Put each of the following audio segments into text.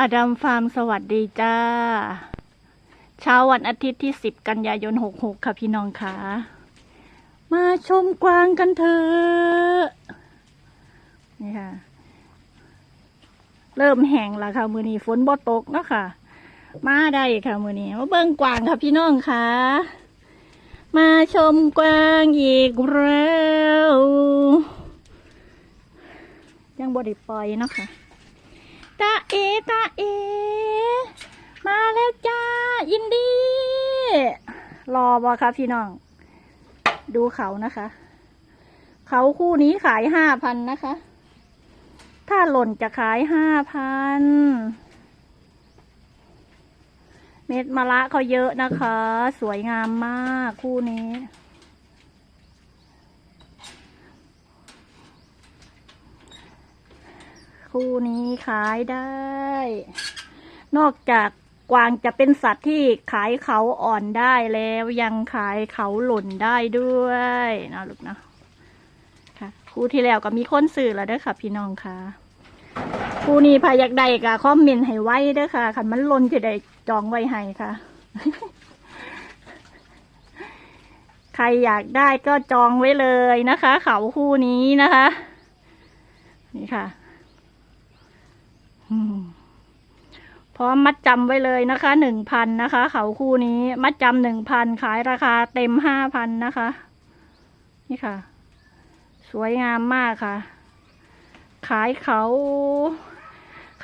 อดัมฟาร์มสวัสดีจ้า เช้าวันอาทิตย์ที่ 10 กันยายน 66 ค่ะพี่น้องค่ะ มาชมกวางกันเถอะนี่ค่ะ เริ่มแห้งแล้วค่ะ มือนี้ฝนบ่ตกเนาะค่ะ มาได้ค่ะ มือนี้มาเบิ่งกวางค่ะพี่น้องค่ะ มาชมกวางอีกแล้ว ยังบ่ได้ปล่อยเนาะค่ะ ตาเอตาเอ มาแล้วจ้า ยินดี รอบ่ครับพี่น้อง ดูเขานะคะ เขาคู่นี้ขายห้าพันนะคะ ถ้าหล่นจะขายห้าพันเม็ดมะละเขาเยอะนะคะ สวยงามมากคู่นี้ คู่นี้ขายได้ นอกจากกวางจะเป็นสัตว์ที่ขายเขาอ่อนได้แล้วยังขายเขาหล่นได้ด้วยนะลูกนะค่ะคู่ที่แล้วก็มีคนสื่อแล้วเด้อค่ะ พี่น้องค่ะคู่นี้พาอยากได้ก็คอมเมนต์ให้ไว้เด้อค่ะคันมันหล่นจะได้จองไว้ให้ค่ะ ใครอยากได้ก็จองไว้เลยนะคะ เขาคู่นี้นะคะ นี่ค่ะ พร้อมมัดจำไว้เลยนะคะหนึ่งพันนะคะ เขาคู่นี้มัดจำหนึ่งพันขายราคาเต็มห้าพันนะคะ นี่ค่ะ สวยงามมากค่ะ ขายเขา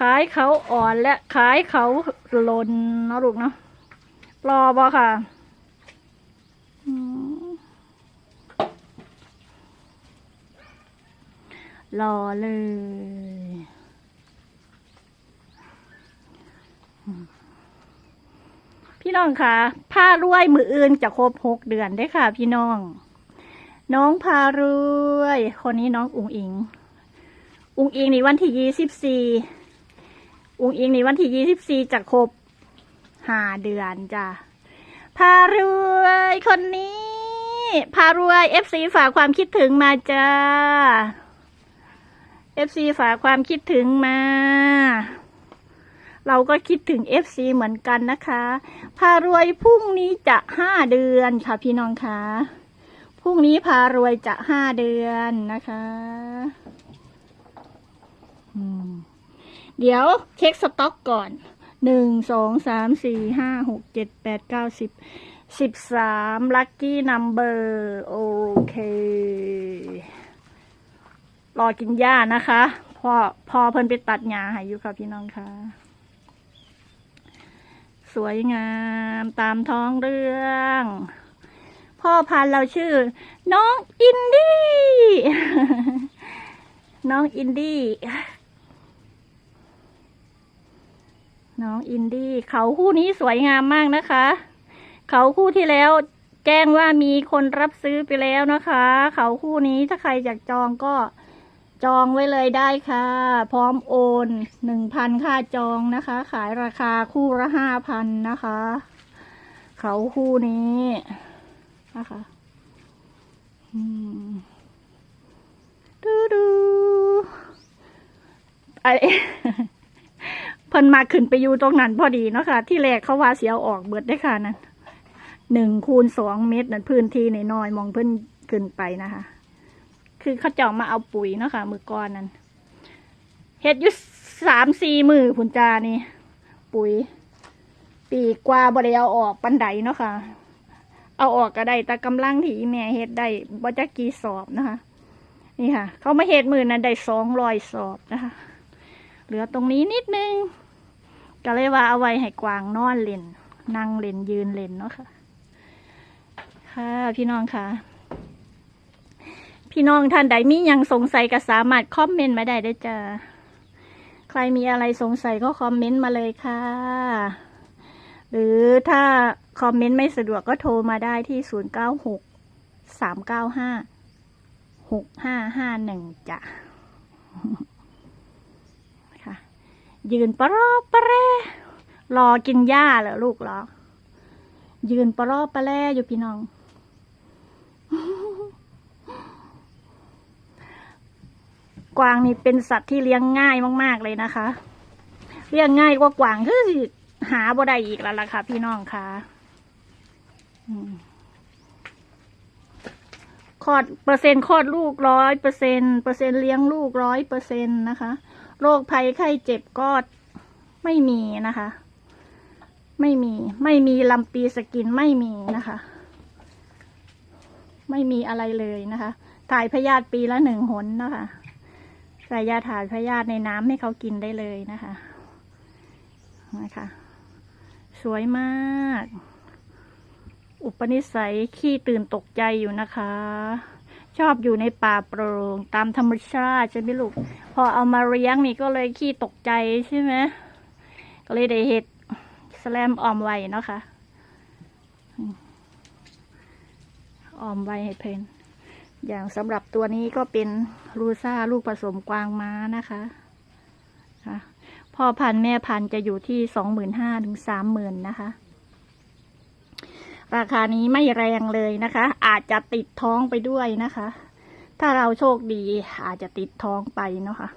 ขายเขาอ่อนและขายเขาหล่นนาะลูกเนาะรอบอค่ะรอเลย น้องคะผ้ารวยมืออื่นจะครบหกเดือนได้ค่ะ พี่น้อง น้องพารวยคนนี้น้องอุงอิง อุงอิงในวันที่ยี่สิบสี่อุงอิงในวันที่ยี่สิบสี่จะครบห้าเดือนจ้ะพารวยคนนี้พารวยเอฟซีฝากความคิดถึงมาจ้าเอฟซีฝากความคิดถึงมา เราก็คิดถึง FC เหมือนกันนะคะพารวยพรุ่งนี้จะห้าเดือนค่ะพี่น้องคะพรุ่งนี้พารวยจะห้าเดือนนะคะเดี๋ยวเช็คสต็อกก่อนหนึ่งสองสามสี่ห้าหกเจ็ดแปดเก้าสิบสิบสามลัคกี้นัมเบอร์โอเค รอกินหญ้านะคะ พอพอเพิ่นไปตัดหญ้าให้อยู่ค่ะพี่น้องค่ะ สวยงามตามท้องเรื่อง พ่อพันธุ์เราชื่อ น้องอินดี้ น้องอินดี้ น้องอินดี้ เขาคู่นี้สวยงามมากนะคะ เขาคู่ที่แล้วแจ้งว่ามีคนรับซื้อไปแล้วนะคะ เขาคู่นี้ถ้าใครอยากจองก็ จองไว้เลยได้ค่ะ พร้อมโอนหนึ่งพันค่าจองนะคะ ขายราคาคู่ละห้าพันนะคะ เขาคู่นี้นะคะดูดูไอเพิ่นมาขึ้นไปอยู่ตรงนั้นพอดีเนาะค่ะ ที่แรกเขาว่าเสียวออกเบิดได้ค่ะนั่นหนึ่งคูณสองเมตรนั่นพื้นที่นน้อยมองเพิ่นขึ้นไปนะคะ คือเขาเจ้ามาเอาปุ๋ยเนาะค่ะ มือก้อนนั้นเฮ็ดอยู่สามสี่มือผุนจานี่ ปุ๋ย ปีกว่าบ่ได้เอาออกปันไดเนาะค่ะ เอาออกก็ได้แต่กำลังที่แม่เฮ็ดได้บ่จักกี่สอบนะคะ นี่ค่ะ เขามาเฮ็ดมือนั้นได้สองร้อยสอบนะคะ เหลือตรงนี้นิดนึงก็เลยว่าเอาไว้ให้กวางนอนเล่นนั่งเล่นยืนเล่นเนาะค่ะ ค่ะพี่น้องค่ะ พี่น้องท่านใดมียังสงสัยก็สามารถคอมเมนต์มาได้เด้จ้าใครมีอะไรสงสัยก็คอมเมนต์มาเลยค่ะ หรือถ้าคอมเมนต์ไม่สะดวกก็โทรมาได้ที่ศูนย์เก้าหกสามเก้าห้าหกห้าห้าหนึ่งจ้ะค่ะยืนปรอปะแรรอกินหญ้าเหรอลูกเหรอยืนปรอปะแรอยู่พี่น้อง กวางนี่เป็นสัตว์ที่เลี้ยงง่ายมากๆเลยนะคะ เลี้ยงง่ายกว่ากวางคือหาบ่ได้อีกแล้วล่ะค่ะ พี่น้องค่ะคลอดเปอร์เซ็นต์คลอดลูกร้อยเปอร์เซ็นเปอร์เซ็นเลี้ยงลูกร้อยเปอร์เซ็นนะคะโรคภัยไข้เจ็บก็ไม่มีนะคะ ไม่มี ไม่มีลำปีสกินไม่มีนะคะ ไม่มีอะไรเลยนะคะ ถ่ายพยาธิปีละหนึ่งหนนะคะ ใส่ยาถ่ายพยาธิในน้ำให้เขากินได้เลยนะคะนะคะ สวยมาก อุปนิสัยขี้ตื่นตกใจอยู่นะคะ ชอบอยู่ในป่าโปร่งตามธรรมชาติใช่ไหมลูก พอเอามาเลี้ยงนี่ก็เลยขี้ตกใจใช่ไหมก็เลยได้เห็ดสแลมออมไว้เนาะค่ะออมไว้ให้เพน อย่างสำหรับตัวนี้ก็เป็นลูซ่าลูกผสมกวางม้านะคะค่ะพ่อพันธุ์แม่พันธุ์จะอยู่ที่สองหมื่นห้าถึงสามหมื่นนะคะ ราคานี้ไม่แรงเลยนะคะ อาจจะติดท้องไปด้วยนะคะ ถ้าเราโชคดีอาจจะติดท้องไปเนาะค่ะ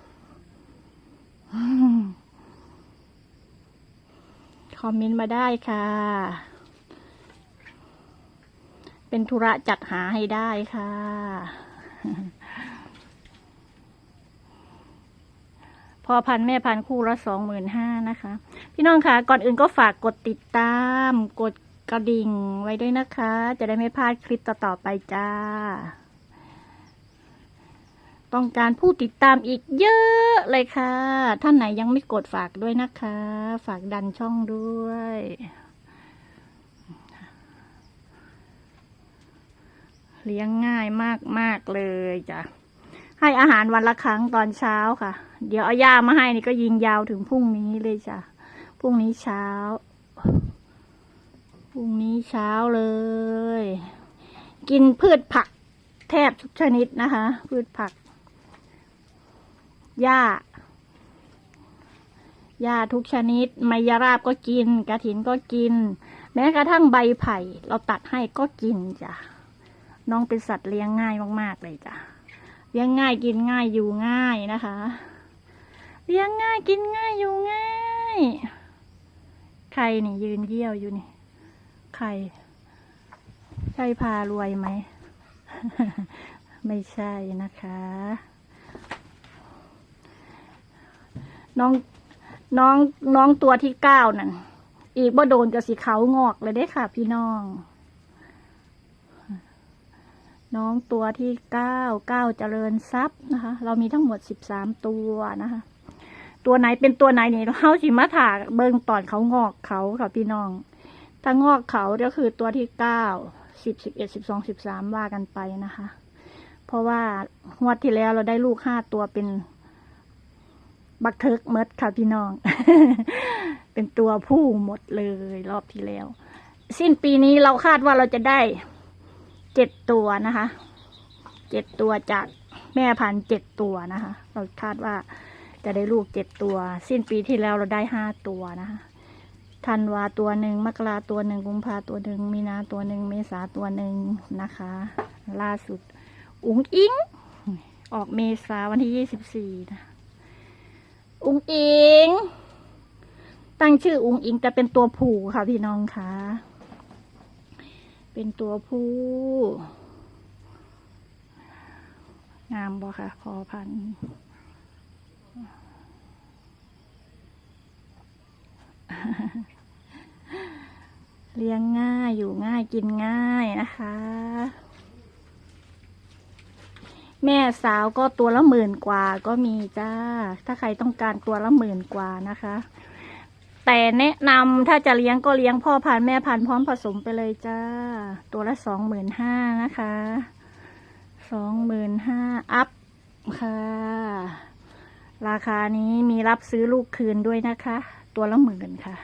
คอมเมนต์มาได้ค่ะ เป็นธุระจัดหาให้ได้ค่ะ พอพันแม่พันคู่ละสองหมื่นห้านะคะ พี่น้องคะก่อนอื่นก็ฝากกดติดตาม กดกระดิ่งไว้ด้วยนะคะ จะได้ไม่พลาดคลิปต่อๆไปจ้า ต้องการผู้ติดตามอีกเยอะเลยค่ะ ท่านไหนยังไม่กดฝากด้วยนะคะ ฝากดันช่องด้วย เลี้ยงง่ายมากๆเลยจ้ะ ให้อาหารวันละครั้งตอนเช้าค่ะ เดี๋ยวเอาย่ามาให้นี่ก็ยิงยาวถึงพรุ่งนี้เลยจ้ะ พรุ่งนี้เช้า พรุ่งนี้เช้าเลย กินพืชผักแทบทุกชนิดนะคะ พืชผัก หญ้า หญ้าทุกชนิด ไมยราบก็กิน กระถินก็กิน แม้กระทั่งใบไผ่ เราตัดให้ก็กินจ้ะ น้องเป็นสัตว์เลี้ยงง่ายมาก ๆ เลยจ้ะ เลี้ยงง่ายกินง่ายอยู่ง่ายนะคะ เลี้ยงง่ายกินง่ายอยู่ง่าย ใครนี่ยืนเยี่ยวอยู่นี่ ใคร ใช่พารวยไหม ไม่ใช่นะคะ น้องน้องน้องตัวที่เก้านั่น อีกบ่โดนกับสีเขางอกเลยได้ค่ะพี่น้อง น้องตัวที่เก้าเก้าเจริญทรัพย์นะคะ เรามีทั้งหมดสิบสามตัวนะคะ ตัวไหนเป็นตัวไหนนี่เขาสิมาถาเบิ่งตอนเขางอกเขาค่ะพี่น้อง ถ้างอกเขาก็คือตัวที่เก้าสิบสิบเอ็ดสิบสองสิบสามว่ากันไปนะคะ เพราะว่างวดที่แล้วเราได้ลูกห้าตัวเป็นบักเทิกเมดค่ะพี่น้อง เป็นตัวผู้หมดเลยรอบที่แล้ว สิ้นปีนี้เราคาดว่าเราจะได้ เจ็ดตัวนะคะ เจ็ดตัวจากแม่พันเจ็ดตัวนะคะ เราคาดว่าจะได้ลูกเจ็ดตัว สิ้นปีที่แล้วเราได้ห้าตัวนะคะธันวาตัวหนึ่งมกราตัวหนึ่งกุมภาตัวหนึ่งมีนาตัวหนึ่งเมษาตัวหนึ่งนะคะ ล่าสุด อุ๋งอิง ออกเมษาวันที่ยี่สิบสี่นะอุ๋งอิง ตั้งชื่ออุ๋งอิงแต่เป็นตัวผู้ค่ะพี่น้องคะ เป็นตัวผู้ งามบ่ค่ะ พอพัน เลี้ยงง่ายอยู่ง่ายกินง่ายนะคะ แม่สาวก็ตัวละหมื่นกว่าก็มีจ้า ถ้าใครต้องการตัวละหมื่นกว่านะคะ แต่แนะนำถ้าจะเลี้ยงก็เลี้ยงพ่อพันธุ์แม่พันธุ์พร้อมผสมไปเลยจ้า ตัวละสองหมื่นห้านะคะสองหมื่นห้าอัพค่ะ ราคานี้มีรับซื้อลูกคืนด้วยนะคะ ตัวละหมื่นค่ะ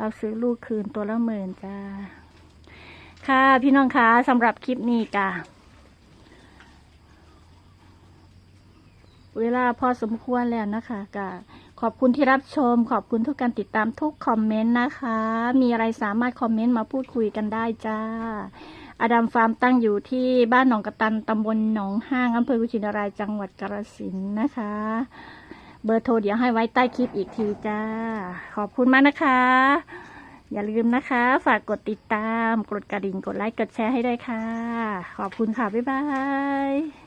รับซื้อลูกคืนตัวละหมื่นจ้า ค่ะพี่น้องคะสำหรับคลิปนี้จ้าเวลาพอสมควรแล้วนะคะก็ ขอบคุณที่รับชม ขอบคุณทุกการติดตามทุกคอมเมนต์นะคะ มีอะไรสามารถคอมเมนต์มาพูดคุยกันได้จ้า อดัมฟาร์มตั้งอยู่ที่บ้านหนองกระตันตำบลหนองห้างอำเภอกุชินารายจังหวัดกาฬสินธุ์นะคะ เบอร์โทรเดี๋ยวให้ไว้ใต้คลิปอีกทีจ้า ขอบคุณมากนะคะ อย่าลืมนะคะ ฝากกดติดตาม กดกระดิ่ง กดไลค์ กดแชร์ให้ด้วยค่ะ ขอบคุณค่ะ บ๊ายบาย